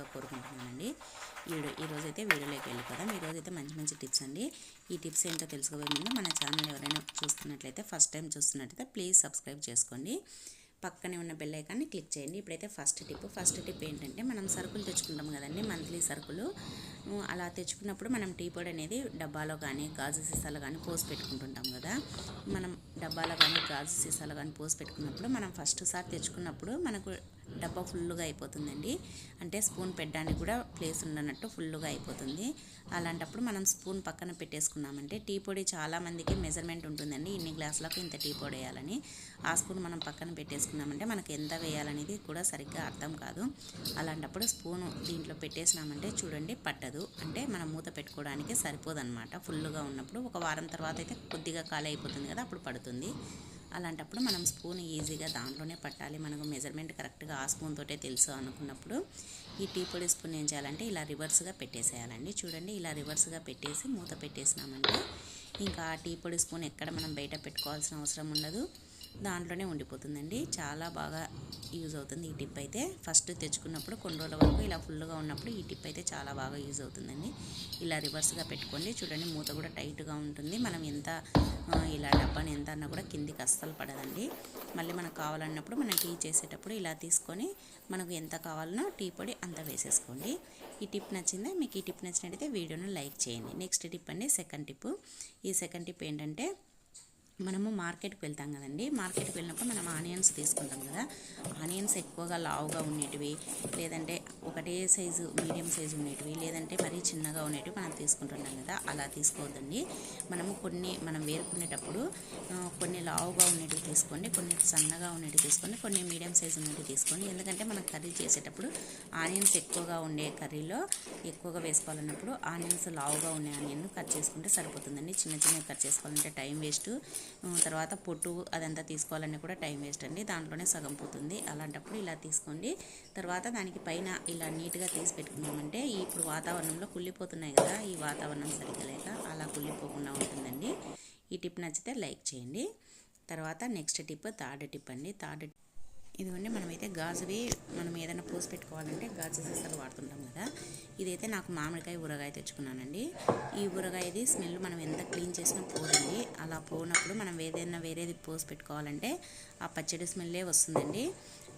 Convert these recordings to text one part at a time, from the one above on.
మనస్ఫూర్తిగా కోరుకుంటున్నానండి. వీడియో ఈరోజు అయితే వీడియోలోకి వెళ్ళిపోదాం. ఈరోజు అయితే మంచి మంచి టిప్స్ అండి. ఈ టిప్స్ ఏంటో తెలుసుకోబోయే ముందు మన ఛానల్ ఎవరైనా చూస్తున్నట్లయితే ఫస్ట్ టైం చూస్తున్నట్లయితే ప్లీజ్ సబ్స్క్రైబ్ చేసుకోండి. పక్కనే ఉన్న బెల్ ఐకాన్ని క్లిక్ చేయండి. ఇప్పుడైతే ఫస్ట్ టిప్. ఫస్ట్ టిప్ ఏంటంటే మనం సరుకులు తెచ్చుకుంటాం కదండి మంత్లీ సరుకులు. అలా తెచ్చుకున్నప్పుడు మనం టీ పొడి అనేది డబ్బాలో కానీ గాజు సీసాలో కానీ పోసి పెట్టుకుంటుంటాం కదా. మనం డబ్బాలో కానీ గాజు సీసాలో కానీ పోసి పెట్టుకున్నప్పుడు మనం ఫస్ట్ సారి తెచ్చుకున్నప్పుడు మనకు డబ్బా ఫుల్గా అయిపోతుందండి. అంటే స్పూన్ పెట్టడానికి కూడా ప్లేస్ ఉండనట్టు ఫుల్గా అయిపోతుంది. అలాంటప్పుడు మనం స్పూన్ పక్కన పెట్టేసుకున్నామంటే టీ పొడి చాలామందికి మెజర్మెంట్ ఉంటుందండి. ఇన్ని గ్లాసులకు ఇంత టీ పొడి వేయాలని. ఆ స్పూన్ మనం పక్కన పెట్టేసుకున్నామంటే మనకి ఎంత వేయాలనేది కూడా సరిగ్గా అర్థం కాదు. అలాంటప్పుడు స్పూన్ దీంట్లో పెట్టేసినామంటే చూడండి పట్టదు. అంటే మనం మూత పెట్టుకోవడానికి సరిపోదన్నమాట. ఫుల్గా ఉన్నప్పుడు ఒక వారం తర్వాత అయితే కొద్దిగా ఖాళీ అయిపోతుంది కదా అప్పుడు పడుతుంది. అలాంటప్పుడు మనం స్పూన్ ఈజీగా దాంట్లోనే పట్టాలి. మనకు మెజర్మెంట్ కరెక్ట్గా ఆ స్పూన్ తోటే తెలుసు అనుకున్నప్పుడు ఈ టీ పొడి స్పూన్ ఏం చేయాలంటే ఇలా రివర్స్గా పెట్టేసేయాలండి. చూడండి ఇలా రివర్స్గా పెట్టేసి మూత పెట్టేసినామంటే ఇంకా ఆ టీ పొడి స్పూన్ ఎక్కడ మనం బయట పెట్టుకోవాల్సిన అవసరం ఉండదు. దాంట్లోనే ఉండిపోతుందండి. చాలా బాగా యూజ్ అవుతుంది ఈ టిప్ అయితే. ఫస్ట్ తెచ్చుకున్నప్పుడు కొన్ని రోజుల వరకు ఇలా ఫుల్గా ఉన్నప్పుడు ఈ టిప్ అయితే చాలా బాగా యూజ్ అవుతుందండి. ఇలా రివర్స్గా పెట్టుకోండి. చూడండి మూత కూడా టైట్గా ఉంటుంది. మనం ఎంత ఇలా డబ్బాని ఎంత అన్నా కూడా కిందికి అస్సలు పడదండి. మళ్ళీ మనకు కావాలన్నప్పుడు మనం టీ చేసేటప్పుడు ఇలా తీసుకొని మనకు ఎంత కావాలనో టీ పొడి అంత వేసేసుకోండి. ఈ టిప్ నచ్చిందా? మీకు ఈ టిప్ నచ్చినట్టయితే వీడియోను లైక్ చేయండి. నెక్స్ట్ టిప్ అండి సెకండ్ టిప్. ఈ సెకండ్ టిప్ ఏంటంటే మనము మార్కెట్కి వెళ్తాం కదండి. మార్కెట్కి వెళ్ళినప్పుడు మనం ఆనియన్స్ తీసుకుంటాం కదా. ఆనియన్స్ ఎక్కువగా లావుగా ఉండేటివి లేదంటే ఒకటే సైజు మీడియం సైజు ఉండేటివి లేదంటే మరీ చిన్నగా ఉండేటివి మనం తీసుకుంటున్నాం కదా. అలా తీసుకోవద్దండి. మనము కొన్ని మనం వేరుకునేటప్పుడు కొన్ని లావుగా ఉండేటివి తీసుకోండి కొన్ని సన్నగా ఉండేటివి తీసుకోండి కొన్ని మీడియం సైజు ఉండేటివి తీసుకోండి. ఎందుకంటే మనం కర్రీ చేసేటప్పుడు ఆనియన్స్ ఎక్కువగా ఉండే కర్రీలో ఎక్కువగా వేసుకోవాలన్నప్పుడు ఆనియన్స్ లావుగా ఉండే ఆనియన్ కట్ చేసుకుంటే సరిపోతుందండి. చిన్న చిన్నవి కట్ చేసుకోవాలంటే టైం వేస్ట్. తర్వాత పొట్టు అదంతా తీసుకోవాలని కూడా టైం వేస్ట్ అండి. దాంట్లోనే సగం పోతుంది. అలాంటప్పుడు ఇలా తీసుకోండి. తర్వాత దానికి పైన ఇలా నీట్గా తీసి పెట్టుకున్నామంటే ఇప్పుడు వాతావరణంలో కుళ్ళిపోతున్నాయి కదా ఈ వాతావరణం సరిగ్గా లేక అలా కుళ్ళిపోకుండా ఉంటుందండి. ఈ టిప్ నచ్చితే లైక్ చేయండి. తర్వాత నెక్స్ట్ టిప్ థర్డ్ టిప్ అండి. థర్డ్ ఇదిగోండి మనమైతే గాజువి మనం ఏదైనా పోసి పెట్టుకోవాలంటే గాజు సీసాలు వాడుతుంటాం కదా. ఇదైతే నాకు మామిడికాయ ఊరగాయ తెచ్చుకున్నానండి. ఈ ఊరగాయది స్మెల్ మనం ఎంత క్లీన్ చేసినా పోదండి. అలా పోనప్పుడు మనం ఏదైనా వేరేది పోసి పెట్టుకోవాలంటే ఆ పచ్చడి స్మెల్లే వస్తుందండి.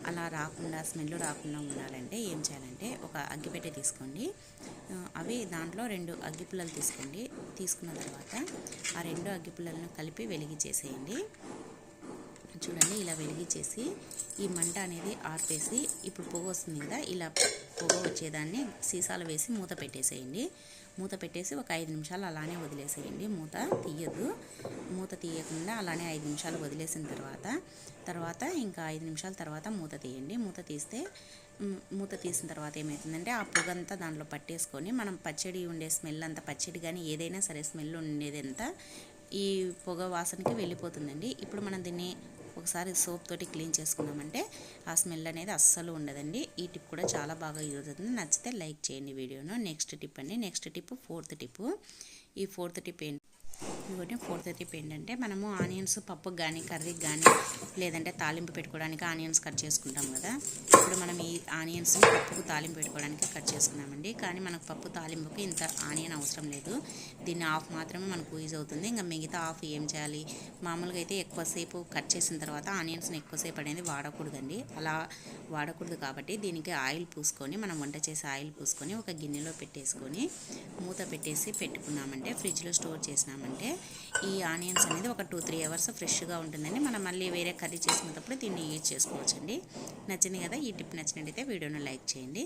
అలా రాకుండా స్మెల్ రాకుండా ఉండాలంటే ఏం చేయాలంటే ఒక అగ్గిపెట్టె తీసుకోండి. అవి దాంట్లో రెండు అగ్గిపుల్లలు తీసుకోండి. తీసుకున్న తర్వాత ఆ రెండు అగ్గిపుల్లలను కలిపి వెలిగించేసేయండి చూడండి ఇలా వెలిగించేసి ఈ మంట అనేది ఆర్పేసి ఇప్పుడు పొగ వస్తుంది కదా ఇలా పొగ వచ్చేదాన్ని సీసాలు వేసి మూత పెట్టేసేయండి. మూత పెట్టేసి ఒక ఐదు నిమిషాలు అలానే వదిలేసేయండి. మూత తీయద్దు మూత తీయకుండా అలానే ఐదు నిమిషాలు వదిలేసిన తర్వాత తర్వాత ఇంకా ఐదు నిమిషాల తర్వాత మూత తీయండి. మూత తీస్తే మూత తీసిన తర్వాత ఏమవుతుందంటే ఆ పొగంతా దాంట్లో పట్టేసుకొని మనం పచ్చడి ఉండే స్మెల్ అంతా పచ్చడి కానీ ఏదైనా సరే స్మెల్ ఉండేదంతా ఈ పొగ వాసనకి వెళ్ళిపోతుందండి. ఇప్పుడు మనం దీన్ని ఒకసారి సోప్ తోటి క్లీన్ చేసుకున్నామంటే ఆ స్మెల్ అనేది అస్సలు ఉండదండి. ఈ టిప్ కూడా చాలా బాగా యూజ్ అవుతుంది. నచ్చితే లైక్ చేయండి వీడియోను. నెక్స్ట్ టిప్ అండి. Next tip fourth tip. ఈ ఫోర్త్ టిప్ ఏంటి ఇంకోటి ఫోర్ టిప్ ఏంటంటే మనము ఆనియన్స్ పప్పుకి కానీ కర్రీకి కానీ లేదంటే తాలింపు పెట్టుకోవడానికి ఆనియన్స్ కట్ చేసుకుంటాం కదా. ఇప్పుడు మనం ఈ ఆనియన్స్ పప్పుకు తాలింపు పెట్టుకోవడానికి కట్ చేసుకున్నామండి. కానీ మనకు పప్పు తాలింపుకి ఇంత ఆనియన్ అవసరం లేదు. దీన్ని ఆఫ్ మాత్రమే మనకు యూజ్ అవుతుంది. ఇంకా మిగతా ఆఫ్ ఏం చేయాలి? మామూలుగా అయితే ఎక్కువసేపు కట్ చేసిన తర్వాత ఆనియన్స్ని ఎక్కువసేపు అనేది వాడకూడదండి. అలా వాడకూడదు కాబట్టి దీనికి ఆయిల్ పూసుకొని మనం వంట చేసే ఆయిల్ పూసుకొని ఒక గిన్నెలో పెట్టేసుకొని మూత పెట్టేసి పెట్టుకున్నామంటే ఫ్రిడ్జ్లో స్టోర్ చేసినామంటే ఈ ఆనియన్స్ అనేది ఒక టూ త్రీ అవర్స్ ఫ్రెష్గా ఉంటుందండి. మనం మళ్ళీ వేరే కర్రీ చేసుకున్నప్పుడు దీన్ని యూజ్ చేసుకోవచ్చండి. నచ్చింది కదా ఈ టిప్ నచ్చినట్టయితే వీడియోను లైక్ చేయండి.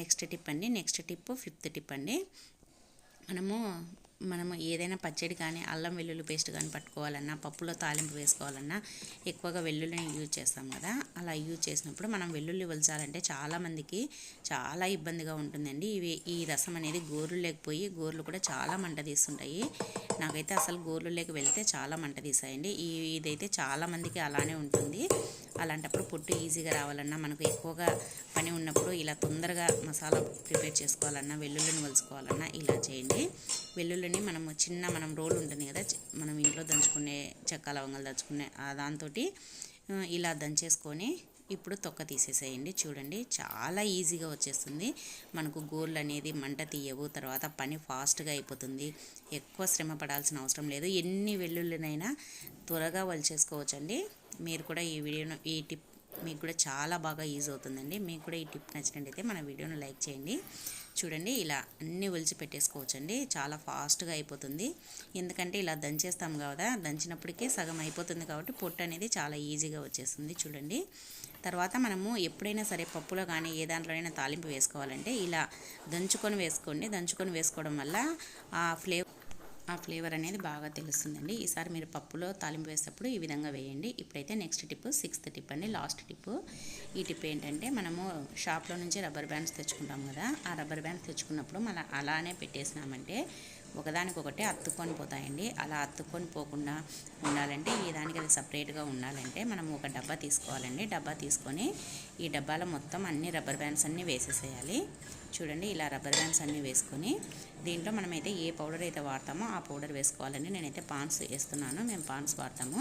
నెక్స్ట్ టిప్ అండి నెక్స్ట్ టిప్ ఫిఫ్త్ టిప్ అండి. మనము మనము ఏదైనా పచ్చడి కానీ అల్లం వెల్లుల్లి పేస్ట్ కానీ పట్టుకోవాలన్నా పప్పులో తాలింపు వేసుకోవాలన్నా ఎక్కువగా వెల్లుల్లిని యూజ్ చేస్తాం కదా. అలా యూజ్ చేసినప్పుడు మనం వెల్లుల్లి వలచాలంటే చాలామందికి చాలా ఇబ్బందిగా ఉంటుందండి. ఇవి ఈ రసం అనేది గోర్లు లేకపోయి గోర్లు కూడా చాలా మంట తీస్తుంటాయి. నాకైతే అసలు గోర్లు లేక వెళ్తే చాలా మంట తీసాయండి ఈ ఇదైతే చాలామందికి అలానే ఉంటుంది. అలాంటప్పుడు పొట్టు ఈజీగా రావాలన్నా మనకు ఎక్కువగా పని ఉన్నప్పుడు ఇలా తొందరగా మసాలా ప్రిపేర్ చేసుకోవాలన్నా వెల్లుల్లిని వలుచుకోవాలన్నా ఇలా చేయండి. వెల్లుల్లిని మనము చిన్న మనం రోల్ ఉంటుంది కదా మనం ఇంట్లో దంచుకునే చెక్క లవంగాలు దంచుకునే దాంతో ఇలా దంచేసుకొని ఇప్పుడు తొక్క తీసేసేయండి. చూడండి చాలా ఈజీగా వచ్చేస్తుంది. మనకు గోళ్ళు అనేది మంట తీయవు తర్వాత పని ఫాస్ట్గా అయిపోతుంది. ఎక్కువ శ్రమ పడాల్సిన అవసరం లేదు. ఎన్ని వెల్లుల్లినైనా త్వరగా వలిచేసుకోవచ్చండి. మీరు కూడా ఈ వీడియోను ఈ టిప్ మీకు కూడా చాలా బాగా యూజ్ అవుతుందండి. మీకు కూడా ఈ టిప్ నచ్చినట్టయితే మన వీడియోను లైక్ చేయండి. చూడండి ఇలా అన్నీ ఒలిచి పెట్టేసుకోవచ్చండి. చాలా ఫాస్ట్గా అయిపోతుంది. ఎందుకంటే ఇలా దంచేస్తాం కదా దంచినప్పటికే సగం అయిపోతుంది కాబట్టి పొట్టు అనేది చాలా ఈజీగా వచ్చేస్తుంది చూడండి. తర్వాత మనము ఎప్పుడైనా సరే పప్పులో కానీ ఏ దాంట్లోనైనా తాలింపు వేసుకోవాలంటే ఇలా దంచుకొని వేసుకోండి. దంచుకొని వేసుకోవడం వల్ల ఆ ఫ్లేవర్ ఆ ఫ్లేవర్ అనేది బాగా తెలుస్తుందండి. ఈసారి మీరు పప్పులో తాలింపు వేసేటప్పుడు ఈ విధంగా వేయండి. ఇప్పుడైతే నెక్స్ట్ టిప్ సిక్స్త్ టిప్ అండి లాస్ట్ టిప్. ఈ టిప్ ఏంటంటే మనము షాప్లో నుంచి రబ్బర్ బ్యాండ్స్ తెచ్చుకుంటాం కదా ఆ రబ్బర్ బ్యాండ్స్ తెచ్చుకున్నప్పుడు మనం అలానే పెట్టేసినామంటే ఒకదానికొకటి అత్తుకొని పోతాయండి. అలా అత్తుకొని పోకుండా ఉండాలంటే ఈ దానికి అది సపరేట్గా ఉండాలంటే మనం ఒక డబ్బా తీసుకోవాలండి. డబ్బా తీసుకొని ఈ డబ్బాలో మొత్తం అన్ని రబ్బర్ బ్యాండ్స్ అన్నీ వేసేసేయాలి. చూడండి ఇలా రబ్బర్ బ్యాండ్స్ అన్నీ వేసుకొని దీంట్లో మనమైతే ఏ పౌడర్ అయితే వాడతామో ఆ పౌడర్ వేసుకోవాలండి. నేనైతే పాన్స్ వేస్తున్నాను. మేము పాన్స్ వాడతాము.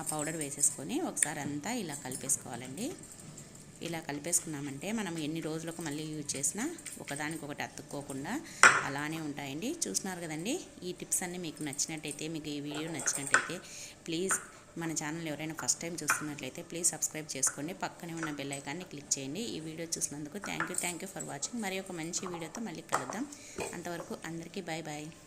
ఆ పౌడర్ వేసేసుకొని ఒకసారి అంతా ఇలా కలిపేసుకోవాలండి. ఇలా కలిపేసుకున్నామంటే మనం ఎన్ని రోజులకు మళ్ళీ యూజ్ చేసినా ఒకదానికొకటి అతుక్కోకుండా అలానే ఉంటాయండి. చూస్తున్నారు కదండి? ఈ టిప్స్ అన్నీ మీకు నచ్చినట్టయితే మీకు ఈ వీడియో నచ్చినట్టయితే ప్లీజ్ మన ఛానల్ ఎవరైనా ఫస్ట్ టైం చూస్తున్నట్లయితే ప్లీజ్ సబ్స్క్రైబ్ చేసుకోండి. పక్కనే ఉన్న బెల్ ఐకాన్ని క్లిక్ చేయండి. ఈ వీడియో చూసినందుకు thank you thank you for watching. మరి ఒక మంచి వీడియోతో మళ్ళీ కలుద్దాం. అంతవరకు అందరికీ బాయ్ బాయ్